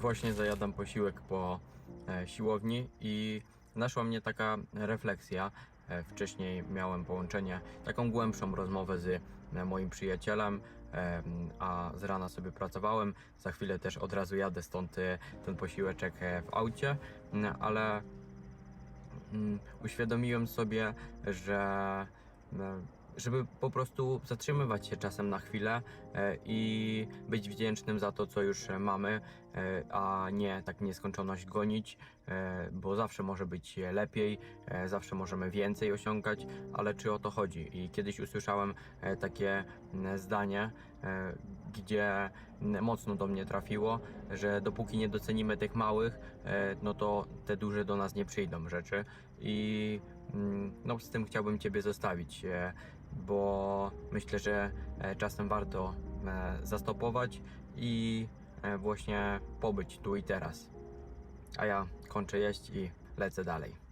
Właśnie zajadam posiłek po e, siłowni i naszła mnie taka refleksja. E, Wcześniej miałem połączenie, taką głębszą rozmowę z e, moim przyjacielem, a z rana sobie pracowałem. Za chwilę też od razu jadę stąd ten posiłeczek w aucie, n- ale mm, uświadomiłem sobie, że e, żeby po prostu zatrzymywać się czasem na chwilę e, i być wdzięcznym za to, co już e, mamy, e, a nie tak nieskończoność gonić, bo zawsze może być lepiej, zawsze możemy więcej osiągać, ale czy o to chodzi? I kiedyś usłyszałem takie zdanie, gdzie mocno do mnie trafiło, że dopóki nie docenimy tych małych, e, no to te duże do nas nie przyjdą rzeczy i mm, no z tym chciałbym Ciebie zostawić, e, bo myślę, że e, czasem warto zastopować i właśnie pobyć tu i teraz. A ja kończę jeść i lecę dalej.